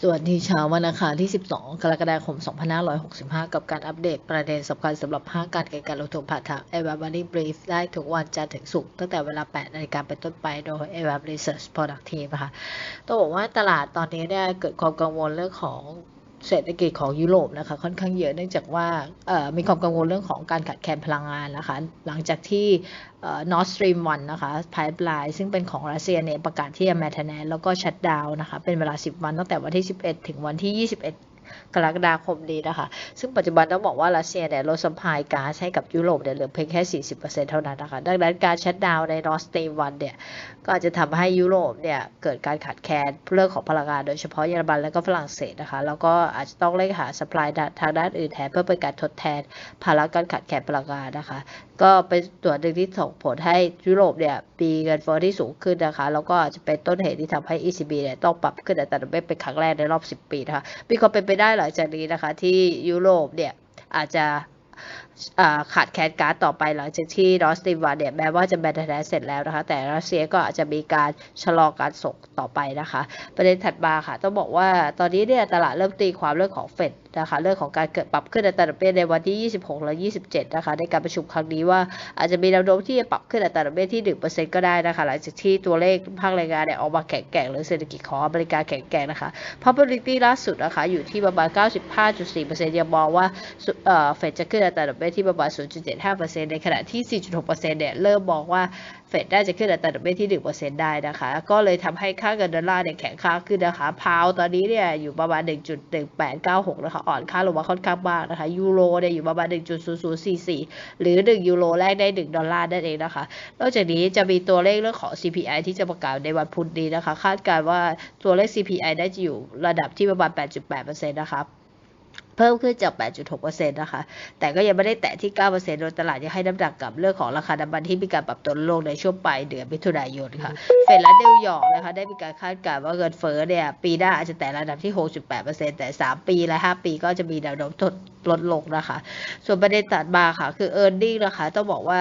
สวัสดีเช้าวันอังคารที่ 12 กรกฎาคม 2565 กับการอัปเดตประเด็นสำคัญสำหรับภาคการเงินการลงทุนผ่านทาง a v a b Money Brief ได้ทุกวันจันทร์ถึงศุกร์ตั้งแต่เวลา 8 นาฬิกาเป็นต้นไปโดย a v a b Research Product Team นะคะต้องบอกว่าตลาดตอนนี้เนี่ยเกิดความกังวลเรื่องของ เศรษฐกิจของยุโรปนะคะค่อนข้างเยอะเนื่องจากว่ามีความกังวลเรื่องของการขาดแคลนพลังงานนะคะหลังจากที่ Nord Stream 1นะคะพายปลายซึ่งเป็นของรัสเซียเนี่ยประกาศที่จะแมทแนนแล้วก็ชัดดาวนะคะเป็นเวลา 10 วันตั้งแต่วันที่ 11 ถึงวันที่ 21 กรกฎาคมนี้นะคะ ซึ่งปัจจุบันต้องบอกว่ารัสเซียเนี่ยลดสัมภายก๊าซให้กับยุโรปเนี่ยเหลือเพียงแค่ 40%เท่านั้นนะคะ ดังนั้นการชัดดาวในนอร์สเตวันเนี่ย ก็อาจจะทำให้ยุโรปเนี่ยเกิดการขาดแคลนเรื่องของพลังงานโดยเฉพาะเยอรมันและก็ฝรั่งเศสนะคะ แล้วก็อาจจะต้องเร่งหาสป라이ทางด้านอื่นแทนเพื่อเป็นการทดแทนภาระการขาดแคลนพลังงานนะคะ ก็เป็นตัวหนึ่งที่ส่งผลให้ยุโรปเนี่ยมีเงินเฟ้อที่สูงขึ้นนะคะ แล้วก็จะเป็นต้นเหตุที่ทำให้ ECB เนี่ยต้องปรับขึ้นอัตราดอกเบี้ยเป็นครั้งแรกในรอบ 10 ปีนะคะมีความเป็นไปได้หลังจากนี้นะคะ ที่ยุโรปเนี่ยอาจจะขาดแคลนก๊าซต่อไปหลังจากที่รอสติวาเนี่ยแม้ว่าจะแบนแทนเสร็จแล้วนะคะ แต่รัสเซียก็อาจจะมีการชะลอการส่งต่อไปนะคะ ประเด็นถัดมาค่ะต้องบอกว่าตอนนี้เนี่ยตลาดเริ่มตีความเรื่องของเฟดนะคะเรื่องของการเกิดปรับขึ้นอัตราดอกเบี้ยในวันที่ 26 และ 27 นะคะ ในการประชุมครั้งนี้ว่าอาจจะมีแนวโน้มที่จะปรับขึ้นอัตราดอกเบี้ยที่ 1%ก็ได้นะคะ หลังจากที่ตัวเลขภาคแรงงานเนี่ยออกมาแข็งแกร่งหรือเศรษฐกิจของอเมริกาแข็งแกร่งนะคะ probability ล่าสุดนะคะอยู่ที่ประมาณ 95.4%ยังมองว่าเฟดจะขึ้นอัตราดอกเบี้ยที่ประมาณ 0.75%ในขณะที่ 4.6%เนี่ยเริ่มมองว่าเฟดได้จะขึ้นอัตราดอกเบี้ยที่ 1%ได้นะคะ ก็เลยทำให้ค่าเงินดอลลาร์เนี่ยแข็งค่าขึ้นนะคะพาวตอนนี้เนี่ยอยู่ประมาณ 1.1896 นะคะ อ่อนค่าลงมาค่อนข้างมากนะคะ ยูโรเนี่ยอยู่ประมาณ 1.0044 หรือ 1 ยูโรแรกได้ 1 ดอลลาร์นั่นเองนะคะ นอกจากนี้จะมีตัวเลขเรื่องของ CPI ที่จะประกาศในวันพุธนี้นะคะ คาดการณ์ว่าตัวเลข CPI ได้จะอยู่ระดับที่ประมาณ 8.8%นะคะ เพิ่มขึ้นจาก 8.6%นะคะ แต่ก็ยังไม่ได้แตะที่ 9%โดยตลาดยังให้น้ำหนักกับเรื่องของราคาน้ำมันที่มีการปรับตัวลงในช่วงปลายเดือนมิถุนายนค่ะ เฟดและนิวยอร์กนะคะ ได้มีการคาดการณ์ว่าเงินเฟ้อเนี่ย ปีหน้าอาจจะแตะระดับที่ 6.8%แต่ 3 ปีและ 5 ปีก็จะมีแนวโน้ม ลดลงนะคะ ส่วนประเด็นตัดมาค่ะ คือ e a r n i n g นะคะ ต้องบอกว่า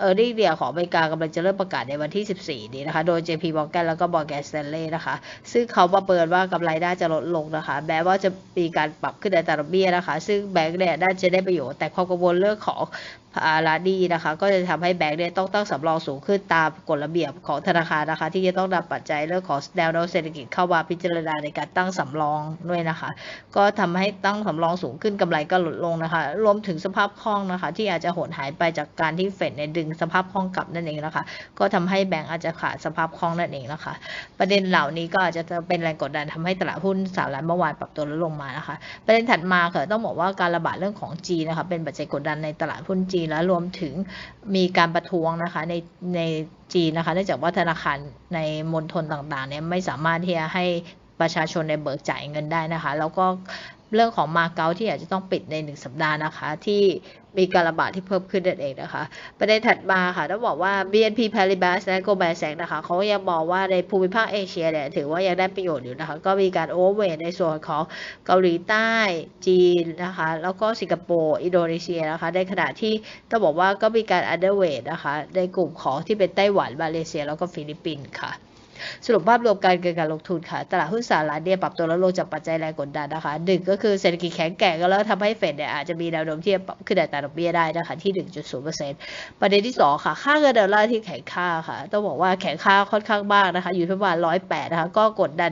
เออร์เน็งเนี่ยของอเมริกากำลังจะเริ่มประกาศในวันที่ 14 นี้นะคะ โดย JP Morgan แล้วก็ Morgan Stanley นะคะ ซึ่งเขาประเมินว่ากำไรน่าจะลดลงนะคะ แม้ว่าจะมีการปรับขึ้นในตราดอกเบี้ยนะคะ ซึ่งแบงก์เนี่ยน่าจะได้ประโยชน์แต่ความกังวลเรื่องของราดีนะคะ ก็จะทำให้แบงก์เนี่ยต้องตั้งสำรองสูงขึ้นตามกฎระเบียบของธนาคารนะคะ ที่จะต้องนำปัจจัยเรื่องของแนวโน้มเศรษฐกิจเข้ามาพิจารณาในการตั้งสำรองด้วยนะคะ ก็ทำให้ตั้งสำรองสูงขึ้นกำไรก็ลดลงนะคะ รวมถึงสภาพคล่องนะคะ ที่อาจจะหดหายไปจากการที่เฟดในดึงสภาพคล่องกลับนั่นเองนะคะ ก็ทำให้แบงก์อาจจะขาดสภาพคล่องนั่นเองนะคะ ประเด็นเหล่านี้ก็อาจจะเป็นแรงกดดันทำให้ตลาดหุ้นสหรัฐเมื่อวานปรับตัวลดลงมานะคะ ประเด็นถัดมาค่ะต้องบอกว่าการระบาดเรื่องของจีนนะคะเป็นปัจจัยกดดันในตลาดหุ้นจีนและรวมถึงมีการประท้วงนะคะในในจีนนะคะเนื่องจากว่าธนาคารในมณฑลต่างๆเนี่ยไม่สามารถที่จะให้ประชาชนในเบิกจ่ายเงินได้นะคะ แล้วก็ เรื่องของมาเก๊าที่อาจจะต้องปิดในหนึ่งสัปดาห์นะคะ ที่มีการระบาดที่เพิ่มขึ้นนั่นเองนะคะ ประเด็นถัดมาค่ะต้องบอกว่า BNP Paribas และ Goldman Sachs นะคะเขายังมองว่าในภูมิภาคเอเชียเนี่ยถือว่ายังได้ประโยชน์อยู่นะคะ ก็มีการโอเวอร์เวทในส่วนของเกาหลีใต้จีนนะคะ แล้วก็สิงคโปร์ อินโดนีเซียนะคะ ในขณะที่ต้องบอกว่าก็มีการอันเดอร์เวทนะคะ ในกลุ่มของที่เป็นไต้หวันมาเลเซีย แล้วก็ฟิลิปปินส์ค่ะ สรุปภาพรวมการเกิดการลงทุนค่ะ ตลาดหุ้นสหรัฐเนี่ยปรับตัวลดลงจากปัจจัยแรงกดดันนะคะหนึ่งก็คือเศรษฐกิจแข็งแกร่งแล้วทำให้เฟดเนี่ยอาจจะมีแนวโน้มที่จะปรับขึ้นอัตราดอกเบี้ยได้นะคะที่ 1.0%ประเด็นที่ 2 ค่ะ ค่าเงินดอลลาร์ที่แข็งค่าค่ะ ต้องบอกว่าแข็งค่าค่อนข้างมากนะคะอยู่ที่ประมาณ 108 นะคะ ก็กดดัน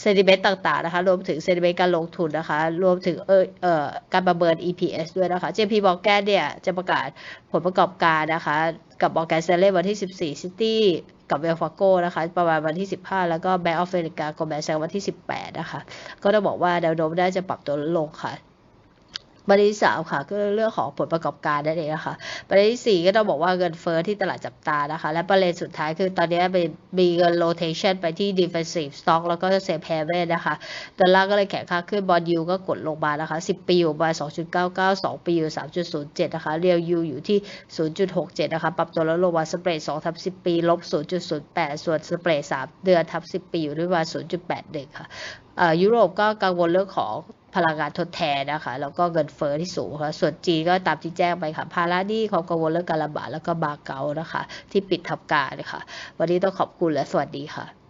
เซนิเมนต์ต่างๆนะคะ รวมถึงเซนิเมนต์การลงทุนนะคะ รวมถึงเออเอ่อการประเมิน EPS ด้วยนะคะ JP Morgan เนี่ยจะประกาศผลประกอบการนะคะกับออกกาเซเรวันที่ 14 ซิตี้กับเวลฟาโก้นะคะ ประมาณวันที่ 15 แล้วก็แบงก์ออฟอเมริกากับแบงก์แซงวันที่ 18 นะคะ ก็ต้องบอกว่าแนวโน้มได้จะปรับตัวลงค่ะ ประเด็นที่สามค่ะก็เรื่องของผลประกอบการนั่นเองนะคะประเด็นที่สี่ก็ต้องบอกว่าเงินเฟ้อที่ตลาดจับตานะคะ และประเด็นสุดท้ายคือตอนนี้มีเงิน rotation ไปที่ defensive stock แล้วก็ safe haven นะคะดอลลาร์ก็เลยแข็งค่าขึ้นบอลยูก็กดลงมานะคะ 10 ปีอยู่ประมาณ2.99 2 ปีอยู่ 3.07 นะคะเรียวยูอยู่ที่ 0.67 นะคะ ปรับตัวลดลงมาสเปรด2ทับ10 ปีลบ 0.08 ส่วนสเปรด3เดือนทับ10 ปีอยู่ที่ประมาณ0.81 ค่ะยุโรปก็กังวลเรื่องของ พลังงานทดแทนนะคะ แล้วก็เงินเฟ้อที่สูงค่ะส่วนจีนก็ตามที่แจ้งไปค่ะภาระหนี้ควากังวลเรื่องการระบาดแล้วก็บาเกานะคะ ที่ปิดทำการนะคะ วันนี้ต้องขอบคุณและสวัสดีค่ะ